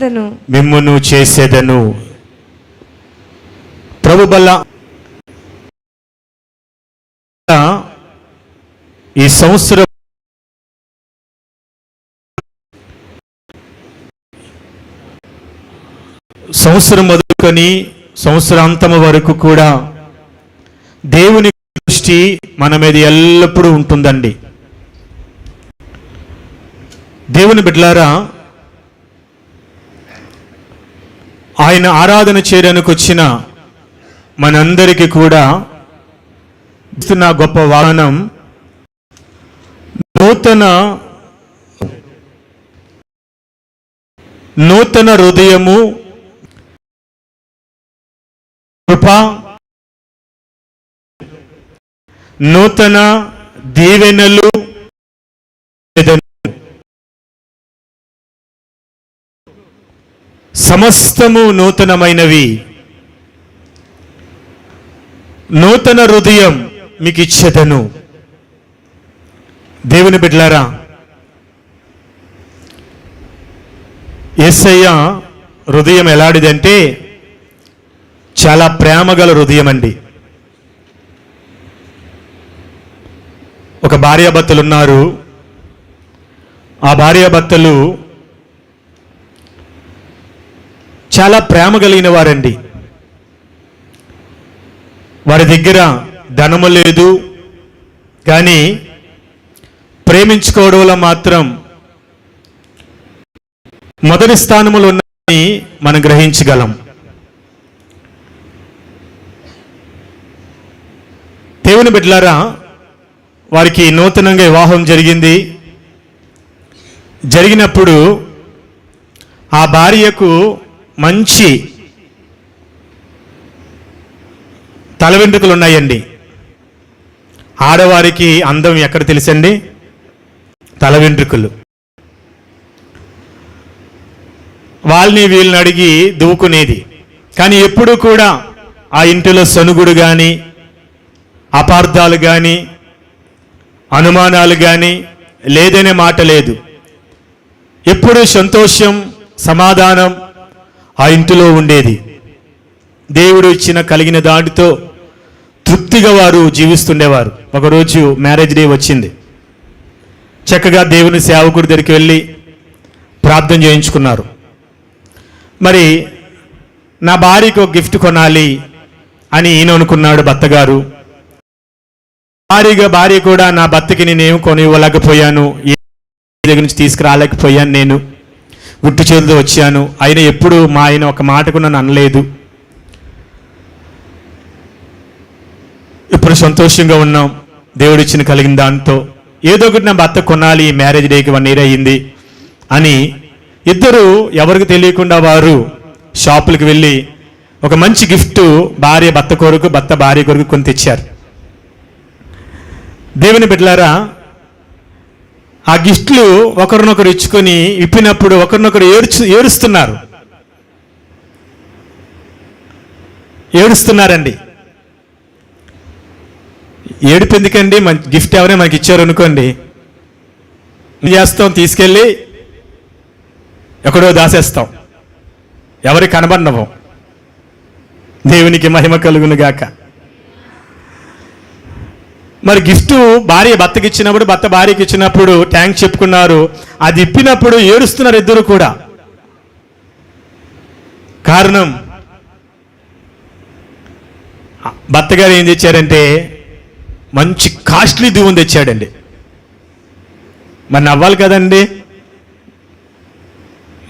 చేసేదను. మిమ్మును చేసేదను. ప్రభు బల్ల ఈ సంవత్సరం సంవత్సరం మొదలుకొని సంవత్సరాంతము వరకు కూడా దేవుని దృష్టి మన మీద ఎల్లప్పుడూ ఉంటుందండి. దేవుని బిడ్డలారా ఆయన ఆరాధన చేయడానికి వచ్చిన మనందరికీ కూడా ఇస్తున్న గొప్ప వాహనం నూతన నూతన హృదయము కృప నూతన దీవెనలు సమస్తము నూతనమైనవి. నూతన హృదయం మీకు ఇచ్చేదను దేవుని బిడ్లారా ఎస్ఐయ హృదయం ఎలాంటిదంటే చాలా ప్రేమగల హృదయం అండి ఒక భార్యాభర్తలు ఉన్నారు ఆ భార్యాభర్తలు చాలా ప్రేమ కలిగిన వారండి. వారి దగ్గర ధనము లేదు. కానీ ప్రేమించుకోవడంలో మాత్రం మొదటి స్థానములు ఉన్నాయని మనం గ్రహించగలం. దేవుని బిడ్డలారా వారికి నూతనంగా వివాహం జరిగింది. జరిగినప్పుడు ఆ భార్యకు మంచి తల వెంట్రుకలు ఉన్నాయండి ఆడవారికి అందం ఎక్కడ తెలుసండి? తల వెంట్రుకలు వాళ్ళని వీళ్ళని అడిగి దువ్వుకునేది. కానీ ఎప్పుడూ కూడా ఆ ఇంటిలో సనుగుడు కానీ అపార్థాలు కానీ అనుమానాలు కానీ లేదనే మాట లేదు. ఎప్పుడూ సంతోషం సమాధానం ఆ ఇంటిలో ఉండేది. దేవుడు ఇచ్చిన కలిగిన దానితో తృప్తిగా వారు జీవిస్తుండేవారు. ఒకరోజు మ్యారేజ్ డే వచ్చింది. చక్కగా దేవుని సేవకుడి దగ్గరికి వెళ్ళి ప్రార్థన చేయించుకున్నారు. మరి నా భార్యకు ఒక గిఫ్ట్ కొనాలి అని ఈయన అనుకున్నాడు భర్తగారు. భారీగా భార్య కూడా నా భర్తకి నేనేం కొనివ్వలేకపోయాను ఏ దగ్గర నుంచి తీసుకురాలేకపోయాను నేను. గుట్టు చేతులతో వచ్చాను. ఆయన ఎప్పుడు మా ఆయన ఒక మాటకు నన్ను అనలేదు. ఇప్పుడు సంతోషంగా ఉన్నాం. దేవుడు ఇచ్చిన కలిగిన దాంతో. ఏదో ఒకటి నా భర్త కొనాలి ఈ మ్యారేజ్ డేకి వన్ ఇయర్ అయ్యింది అని ఇద్దరు ఎవరికి తెలియకుండా వారు షాపులకు వెళ్ళి ఒక మంచి గిఫ్ట్ భార్య భర్త కొరకు భర్త భార్య కొరకు కొని తెచ్చారు. దేవుని బిడ్డలారా ఆ గిఫ్ట్లు ఒకరినొకరు ఇచ్చుకొని ఇప్పినప్పుడు ఒకరినొకరు ఏడ్చు ఏడుస్తున్నారు. ఏడుస్తున్నారండి. ఏడుపు ఎందుకండి మన గిఫ్ట్ ఎవరైనా మనకి ఇచ్చారు అనుకోండి. చేస్తాం తీసుకెళ్ళి ఎక్కడో దాసేస్తాం. ఎవరి కనబడినవు దేవునికి మహిమ కలుగును గాక మరి గిఫ్ట్ భార్య భర్తకి ఇచ్చినప్పుడు భర్త భార్యకి ఇచ్చినప్పుడు ట్యాంక్ చెప్పుకున్నారు. అది ఇప్పినప్పుడు ఏడుస్తున్నారు ఇద్దరు కూడా. కారణం భర్త గారు ఏం తెచ్చారంటే మంచి కాస్ట్లీ దువ్వెన తెచ్చాడండి. మరి నవ్వాలి కదండి.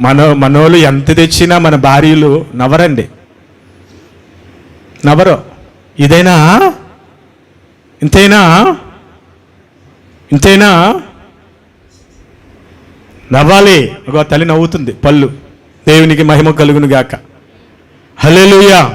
మన మనోళ్ళు ఎంత తెచ్చినా మన భార్యలు నవ్వరండి. నవ్వరు. ఇదైనా ఇంతైనా? ఇంతైనా? నవ్వాలి. ఒక తల్లి నవ్వుతుంది పళ్ళు. దేవునికి మహిమ కలుగును గాక హల్లెలూయా.